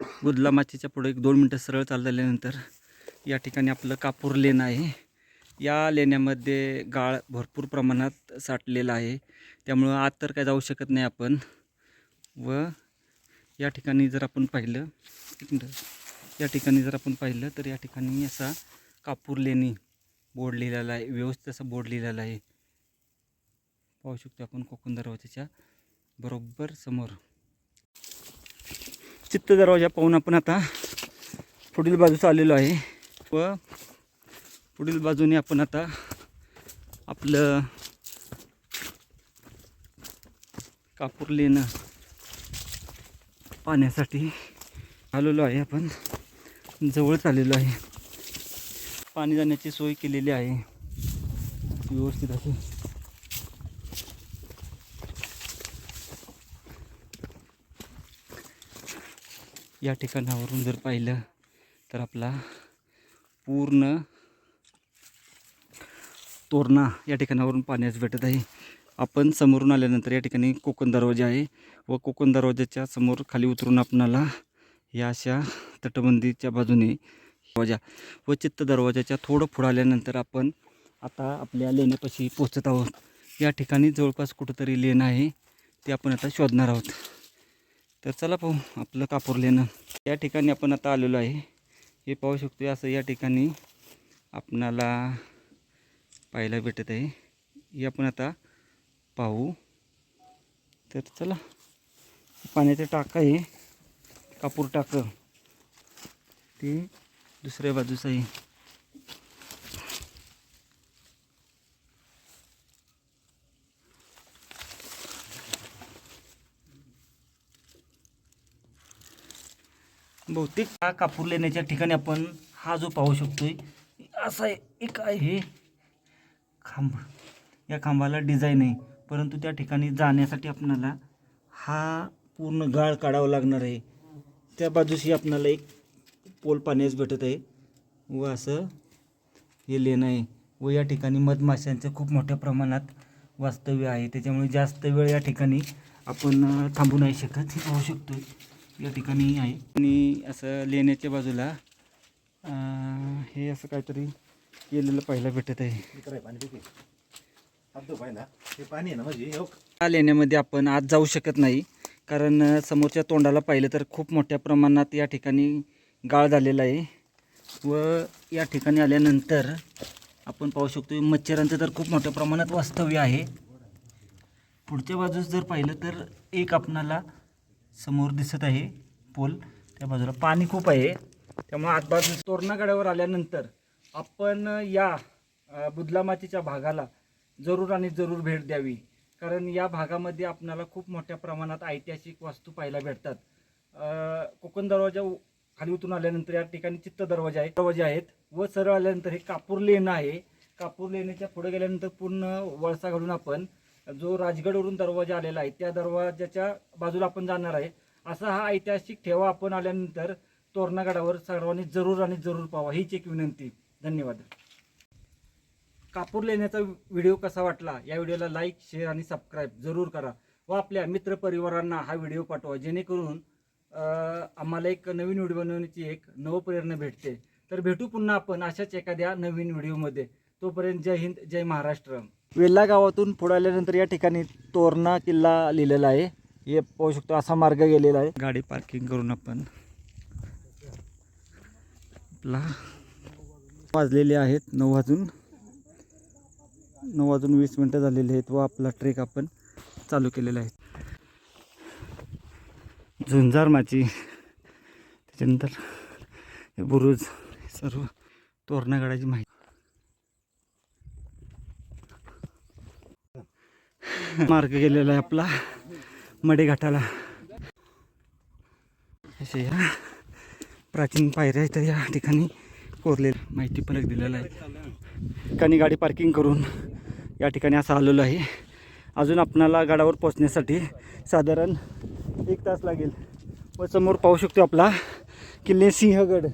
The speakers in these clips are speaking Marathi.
गुदला माचीच्या पुढे एक दोन मिनटं सरळ चालल्यानंतर या ठिकाणी आपलं कापूर लेण आहे. या लेण्यामध्ये गाळ भरपूर प्रमाणात साठलेला आहे. त्यामुळं आत तर काय जाऊ शकत नाही आपण. व या ठिकाणी जर आपण पाहिलं या ठिकाणी जर आपण पाहिलं तर या ठिकाणी असा कापूर लेणी बोर्ड लिहिलेला आहे व्यवस्थित असा बोर्ड लिहिलेला आहे. पाहू शकतो आपण कोकण दरवाजाच्या बरोबर समोर. चित्त दरवाजा पाहून आपण आता पुढील बाजूस आलेलो आहे. व पुढील बाजूने आपण आता आपलं कापूर लेणं पाण्यासाठी आलेलो आहे आपण. जवळच आलेलो आहे. पाणी जाण्याची सोय केलेली आहे. व्यवस्थित अशी. या ठिकाणावरून जर पाहिलं तर आपला पूर्ण तोरणा या ठिकाणावरून पाण्यास भेटत आहे. आपण समोरून आल्यानंतर या ठिकाणी कोकण दरवाजा आहे व कोकण दरवाजाच्या समोर खाली उतरून आपणाला या अशा तटबंदीच्या बाजूने दरवाजा व चित्त दरवाजाच्या थोडं पुढं आल्यानंतर आपण आता आपल्या लेण्यापाशी पोचत आहोत. या ठिकाणी जवळपास कुठंतरी लेण आहे ते आपण आता शोधणार आहोत. तर चला पाहू आपलं कापूर लेणं या ठिकाणी आपण आता आलेलो आहे. हे पाहू शकतो असं या ठिकाणी आपणाला पाहायला भेटत आहे. हे आपण आता पाहू. तर चला पाण्याचं टाकं आहे. कापूर टाकं. ते दुसऱ्या बाजूस आहे. बहुतेक हा कापूर लेण्याच्या ठिकाणी आपण हा जो पाहू शकतोय असा एक आहे. हे खांब. या खांबाला डिझाईन आहे. परंतु त्या ठिकाणी जाण्यासाठी आपणाला हा पूर्ण गाळ काढावा लागणार आहे. त्या बाजूशी आपणाला एक पोल पाण्यास भेटत आहे. व असं हे लेणं आहे. व या ठिकाणी मधमाशांचं खूप मोठ्या प्रमाणात वास्तव्य आहे. त्याच्यामुळे जास्त वेळ या ठिकाणी आपण थांबू नाही शकत. हे पाहू शकतो या ठिकाणी आहे. आणि असं लेण्याच्या बाजूला अं, हे असं काहीतरी केलेलं पाहायला भेटत आहे. ना हे पाणी आहे ना या लेण्यामध्ये आपण आत जाऊ शकत नाही कारण समोरच्या तोंडाला पाहिलं तर खूप मोठ्या प्रमाणात या ठिकाणी गाळ झालेला आहे. व या ठिकाणी आल्यानंतर आपण पाहू शकतो मच्छरांचं तर खूप मोठ्या प्रमाणात वास्तव्य आहे. पुढच्या बाजूस जर पाहिलं तर एक आपणाला समोर दिसत आहे पोल. त्या बाजूला पाणी खूप आहे. त्यामुळे आतबाजू तोरणागडावर आल्यानंतर आपण या अ, बुदलामातीच्या भागाला जरूर आणि जरूर भेट द्यावी. कारण या भागामध्ये आपणाला खूप मोठ्या प्रमाणात ऐतिहासिक वास्तू पाहायला भेटतात. कोकण दरवाजा उ- खाली उतरून आल्यानंतर या ठिकाणी चित्त दरवाजा आहे दरवाजे आहेत व सरळ आल्यानंतर हे कापूर लेणं आहे. कापूर लेण्याच्या पुढे गेल्यानंतर पूर्ण वळसा घालून आपण जो राजगडवरून दरवाजा आलेला आहे त्या दरवाजाच्या बाजूला आपण जाणार आहे. असा हा ऐतिहासिक ठेवा आपण आल्यानंतर तोरणागडावर सर्वांनी जरूर आणि जरूर पाहावा. हीच एक विनंती. धन्यवाद. कापूर लेण्याचा व्हिडिओ कसा वाटला? या व्हिडिओला लाईक शेअर आणि सबस्क्राईब जरूर करा व आपल्या मित्रपरिवारांना हा व्हिडिओ पाठवा. जेणेकरून आम्हाला एक नवीन व्हिडिओ बनवण्याची एक नवप्रेरणा भेटते. तर भेटू पुन्हा आपण अशाच एखाद्या नवीन व्हिडिओमध्ये. तोपर्यंत जय हिंद जय महाराष्ट्र. वेल्ला गावातून पुढे आल्यानंतर या ठिकाणी तोरणा किल्ला लिहिलेला आहे. हे पाहू शकतो असा मार्ग गेलेला आहे. गाडी पार्किंग करून आपण आपला वाजलेले आहेत नऊ वाजून. नऊ वाजून वीस मिनटं झालेली आहेत व आपला ट्रेक आपण चालू केलेला आहे. झुंजार माची त्याच्यानंतर बुरुज सर्व तोरणागडाची माहिती. मार्ग गेलेला आहे आपला. मडेघाटाला असे या प्राचीन पायऱ्या इथं या ठिकाणी कोरले माहिती फलक दिलेला आहे. ठिकाणी गाडी पार्किंग करून या ठिकाणी असं आलेलो आहे. अजून आपणाला गडावर पोचण्यासाठी साधारण एक तास लागेल. व समोर पाहू शकतो आपला किल्ले सिंहगड.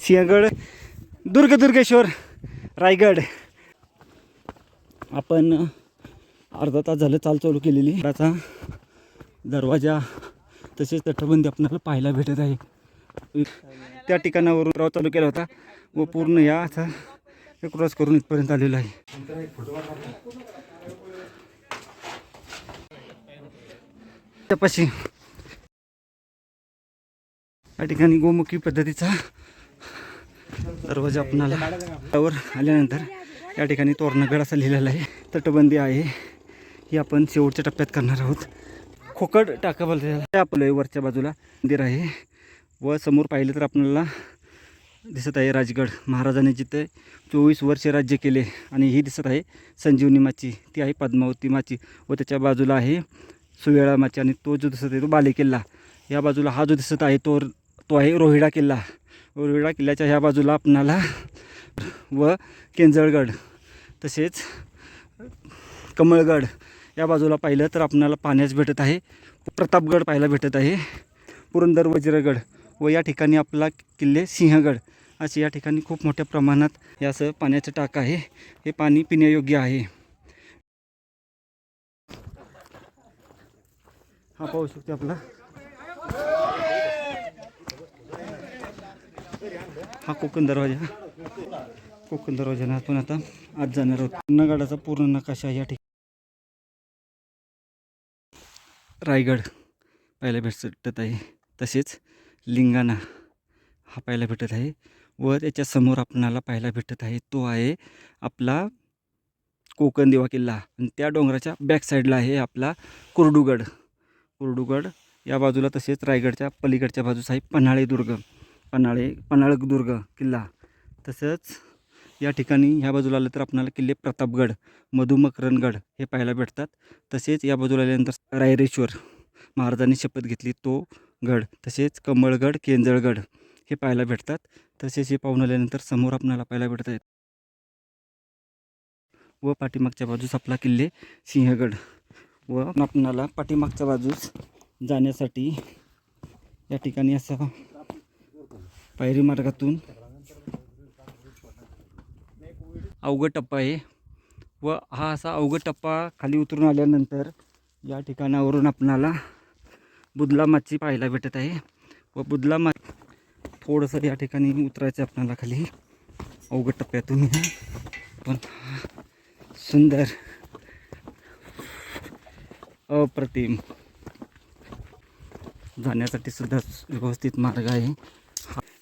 सिंहगड दुर्गदुर्गेश्वर रायगड. आपण अर्धा तास झालं चाल चालू केलेली. आता दरवाजा तसेच तटबंदी आपल्याला पाहायला भेटत आहे. त्या ठिकाणावरून राव चालू केला होता व पूर्ण या असा क्रॉस करून इथपर्यंत आलेला आहे. तपाशी या ठिकाणी गोमुखी पद्धतीचा दरवाजा आपणाला त्यावर आल्यानंतर या ठिकाणी तोरणगड असा लिहिलेला आहे. तटबंदी आहे. ही आपण शेवटच्या टप्प्यात करणार आहोत. खोकड टाका बोलते आपलं वरच्या बाजूला मंदिर आहे. व समोर पाहिलं तर आपल्याला दिसत आहे राजगड. महाराजांनी जिथे चोवीस वर्षे राज्य केले आणि ही दिसत आहे संजीवनी माची. ती आहे पद्मावती माची व त्याच्या बाजूला आहे सुवेळा माची आणि तो जो दिसत आहे तो बाले किल्ला. या बाजूला हा जो दिसत आहे तो तो आहे रोहिडा किल्ला. रोहिडा किल्ल्याच्या ह्या बाजूला आपणाला व केंजळगड तसेच कमळगड या बाजूला पाहिलं तर आपणाला पाण्यास भेटत आहे. प्रतापगड पाहायला भेटत आहे. पुरंदर वज्रगड व या ठिकाणी आपला किल्ले सिंहगड असे या ठिकाणी खूप मोठ्या प्रमाणात यासह पाण्याचं टाक आहे. हे पाणी पिण्यायोग्य आहे. हा पाहू शकतो आपला. हा कोकण दरवाजा. कोकण दरवाजाने आपण आता आज जाणार आहोत. नगडाचा पूर्ण नकाशा या ठिकाणी. रायगड पाहायला भेटत आहे. तसेच लिंगाणा हा पाहायला भेटत आहे व त्याच्यासमोर आपणाला पाहायला भेटत आहे. तो आहे आपला कोकण देवा किल्ला. आणि त्या डोंगराच्या बॅक साईडला आहे आपला कुर्डुगड. कुर्डुगड या बाजूला तसेच रायगडच्या पलीकडच्या बाजूस आहे पन्हाळे दुर्ग पन्हाळे पन्हाळ दुर्ग किल्ला. तसंच या ठिकाणी ह्या बाजूला आलं तर आपल्याला किल्ले प्रतापगड मधुमकरणगड हे पाहायला भेटतात. तसेच या बाजूला आल्यानंतर रायरेश्वर महाराजांनी शपथ घेतली तो गड. तसेच कमळगड केंजळगड हे पाहायला भेटतात. तसेच हे पाहून आल्यानंतर समोर आपल्याला पाहायला भेटत आहेत. व पाठीमागच्या बाजूस आपला किल्ले सिंहगड. व आपणाला पाठीमागच्या बाजूस जाण्यासाठी या ठिकाणी असा पायरी मार्गातून अवघड टप्पा आहे. व हा असा अवघड टप्पा खाली उतरून आल्यानंतर या ठिकाणावरून आपणाला बुदला माची पाहायला भेटत आहे. व बुदला मा थोडंसं या ठिकाणी उतरायचं आहे आपणाला खाली. अवघड टप्प्यातून पण सुंदर अप्रतिम जाण्यासाठी सुद्धा व्यवस्थित मार्ग आहे.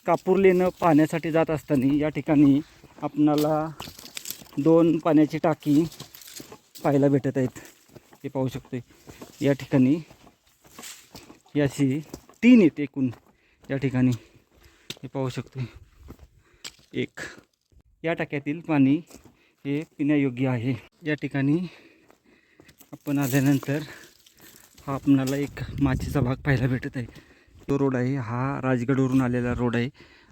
कापूर लेणं पाहण्यासाठी जात असताना या ठिकाणी आपणाला दोन पाण्याची टाकी पाहायला भेटत आहेत. हे पाहू शकतो या ठिकाणी याची तीन आहेत एकूण. या ठिकाणी हे पाहू शकतो एक. या टाक्यातील पाणी हे पिण्यायोग्य आहे. या ठिकाणी आपण आल्यानंतर हा आपणाला एक माचीचा भाग पाहायला भेटत आहे. तो रोड आहे. हा राजगडवरून आलेला रोड आहे.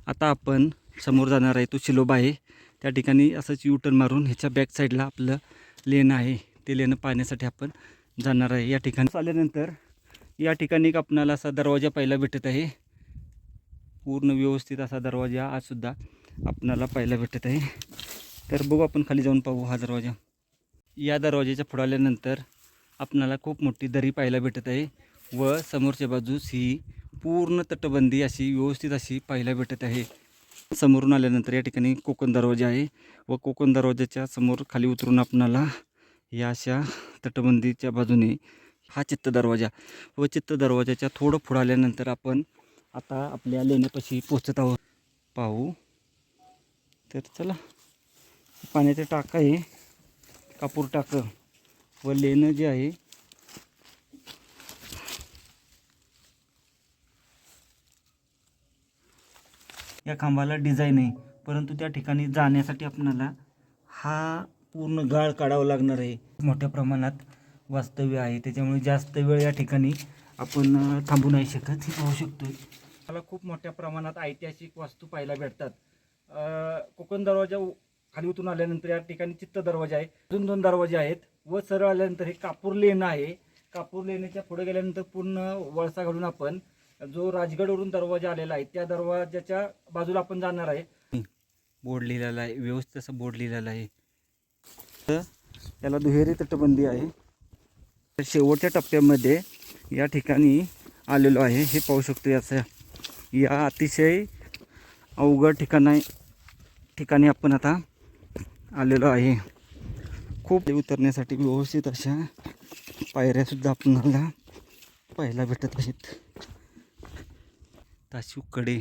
आता आपण समोर जाणार आहे तो शिलोबा आहे त्या ठिकाणी असंच यू टर्न मारून ह्याच्या बॅक साईडला आपलं लेन आहे. ते लेणं पाहण्यासाठी आपण जाणार आहे. या ठिकाणी आल्यानंतर या ठिकाणी एक आपणाला असा दरवाजा पाहायला भेटत आहे. पूर्ण व्यवस्थित असा दरवाजा आजसुद्धा आपणाला पाहायला भेटत आहे. तर बघू आपण खाली जाऊन पाहू हा दरवाजा. या दरवाजाच्या पुढं आल्यानंतर आपणाला खूप मोठी दरी पाहायला भेटत आहे व समोरच्या बाजूस ही पूर्ण तटबंदी अशी व्यवस्थित अशी पाहायला भेटत आहे. समोरून आल्यानंतर या ठिकाणी कोकण दरवाजा आहे व कोकण दरवाजाच्या समोर खाली उतरून आपणाला या अशा तटबंदीच्या बाजूने हा चित्त दरवाजा व चित्त दरवाजाच्या थोडं पुढं आल्यानंतर आपण आता आपल्या लेण्यापाशी पोचत आहोत. पाहू. तर चला पाण्याचं टाकं आहे कापूर टाकं व लेणं जे आहे या खांबाला डिझाईन आहे. परंतु त्या ठिकाणी जाण्यासाठी आपणाला हा पूर्ण गाळ काढावा लागणार आहे. मोठ्या प्रमाणात वास्तव्य आहे. त्याच्यामुळे जास्त वेळ या ठिकाणी आपण थांबू नाही शकत. हे पाहू शकतो मला खूप मोठ्या प्रमाणात ऐतिहासिक वास्तू पाहायला भेटतात. कोकण दरवाजा खाली उतरून आल्यानंतर या ठिकाणी चित्त दरवाजा आहे. अजून दोन दरवाजे आहेत. व सरळ आल्यानंतर हे कापूर लेणं आहे. कापूर लेण्याच्या पुढे गेल्यानंतर पूर्ण वळसा घालून आपण जो राजगडवरून दरवाजा आलेला आहे त्या दरवाजाच्या बाजूला आपण जाणार आहे. बोर्ड लिहिलेला आहे व्यवस्थित असं बोर्ड लिहिलेला आहे. तर त्याला दुहेरी तटबंदी आहे. तर शेवटच्या टप्प्यामध्ये या ठिकाणी आलेलो आहे. हे पाहू शकतो याचं. या अतिशय अवघड ठिकाणी ठिकाणी आपण आता आलेलो आहे. खूप उतरण्यासाठी व्यवस्थित अशा पायऱ्यासुद्धा आपणाला पाहायला भेटत आहेत. ताशूकडे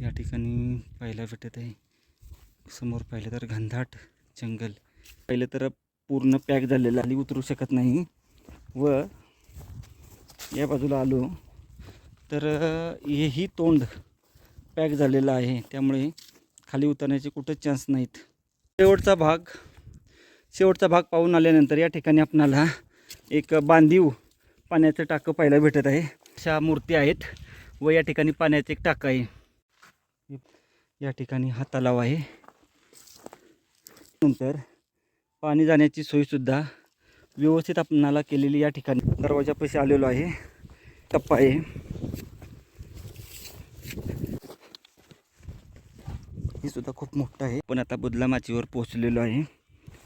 या ठिकाणी पाहायला भेटत आहे. समोर पाहिलं तर घनदाट जंगल. पहिलं तर पूर्ण पॅक झालेलं आली उतरू शकत नाही. व या बाजूला आलो तर हेही तोंड पॅक झालेलं आहे. त्यामुळे खाली उतरण्याचे कुठंच चान्स नाहीत. शेवटचा भाग शेवटचा भाग पाहून आल्यानंतर या ठिकाणी आपणाला एक बांधीव पाण्याचं टाकं पाहायला भेटत आहे. अशा मूर्ती आहेत. व या ठिकाणी पाण्याचं एक टाकं आहे. या ठिकाणी हा तलाव आहे. नंतर पाणी जाण्याची सोयीसुद्धा व्यवस्थित आपणाला केलेली या ठिकाणी. दरवाजापाशी आलेलो आहे. टप्पा आहे. हे सुद्धा खूप मोठं आहे. पण आता बुदला माचीवर पोहोचलेलो आहे.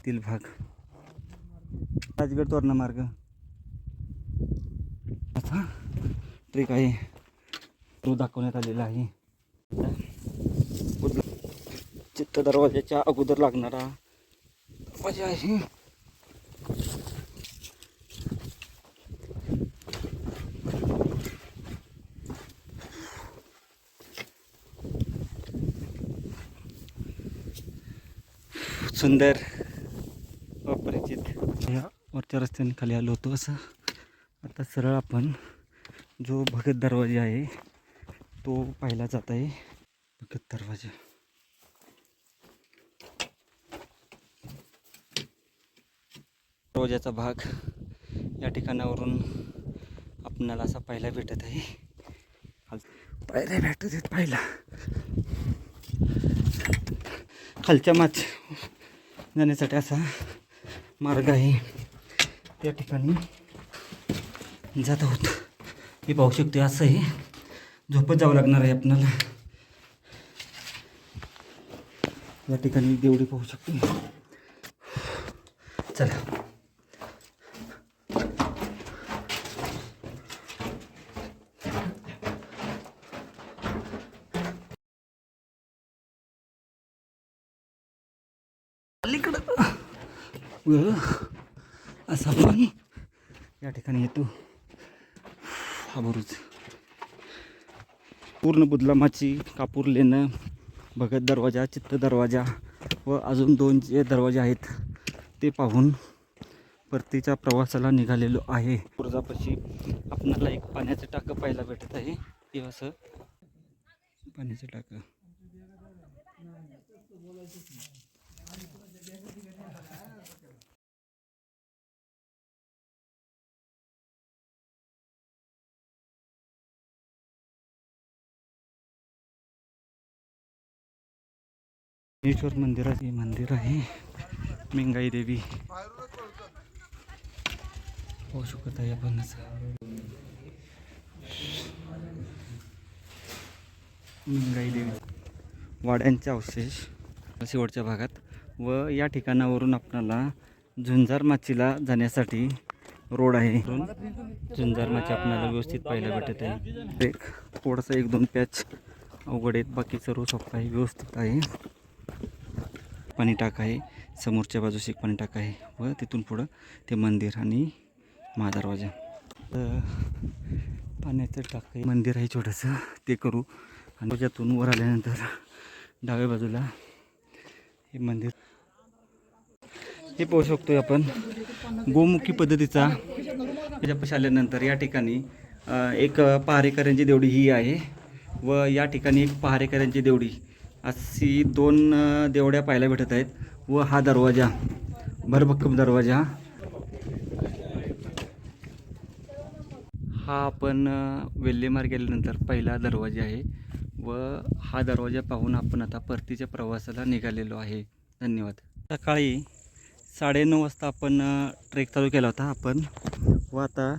तील भाग. राजगड तोरणा मार्ग. आता ट्रेक आहे. तो दाखवण्यात आलेला आहे. चित्त दरवाजाच्या अगोदर लागणारा दरवाजा आहे. सुंदर अपरिचित. या वरच्या रस्त्याने खाली आलो होतो असं. आता सरळ आपण जो भगत दरवाजा आहे तो पाहिला जात आहे. बघत दरवाजा. दरवाजाचा भाग या ठिकाणावरून आपणाला असा पाहायला भेटत आहे. पायऱ्या भेटत आहेत पाहिला खालच्या माच जाण्यासाठी असा मार्ग आहे. त्या ठिकाणी जात आहोत. हे पाहू शकतो असं आहे. झोपत जावं लागणार आहे आपणाला. या ठिकाणी देवडी पाहू शकतो. चला. अलीकडं असा आपण या ठिकाणी येतो. हा बुरुज. पूर्ण बुदलामाची कापूर लेणं भगत दरवाजा चित्त दरवाजा व अजून दोन जे दरवाजे आहेत ते पाहून परतीच्या प्रवासाला निघालेलो आहे. बुरुजापाशी आपणाला एक पाण्याचं टाकं पाहायला भेटत आहे. हे असं पाण्याचं टाकं. ईश्वर मंदिराचे मंदिर आहे. मिंगाई देवी. पाहू शकत आहे आपण मिंगाई देवी. वाड्यांचे अवशेष शेवटच्या भागात. व या ठिकाणावरून आपणाला झुंजार माचीला जाण्यासाठी रोड आहे. झुंजार माची आपल्याला व्यवस्थित पाहायला भेटत आहे. एक थोडासा एक दोन पॅच अवघड आहेत. बाकी सर्व सोपं आहे व्यवस्थित आहे. पाणी टाक आहे. समोरच्या बाजूस एक पाणी टाक आहे व तिथून पुढं ते मंदिर आणि महादरवाजा. तर पाण्याचं टाक मंदिर आहे छोटंसं. ते करू. आणि त्याच्यातून वर आल्यानंतर डाव्या बाजूला हे मंदिर. हे पाहू शकतो आपण गोमुखी पद्धतीचा. त्याच्यापाशी आल्यानंतर या ठिकाणी एक पहारेकऱ्यांची देवडी ही आहे व या ठिकाणी एक पहारेकऱ्यांची देवडी अशी दोन देवड्या पाहायला भेटत आहेत व हा दरवाजा भरभक्कम दरवाजा. हा आपण अ, वेल्लेमार गेल्यानंतर पहिला दरवाजा आहे व हा दरवाजा पाहून आपण आता परतीच्या प्रवासाला निघालेलो आहे. धन्यवाद. सकाळी साडेनऊ वाजता आपण ट्रेक चालू केला होता आपण व आता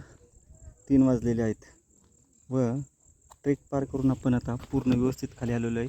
तीन वाजलेले आहेत व ट्रेक पार करून आपण आता पूर्ण व्यवस्थित खाली आलेलो आहे.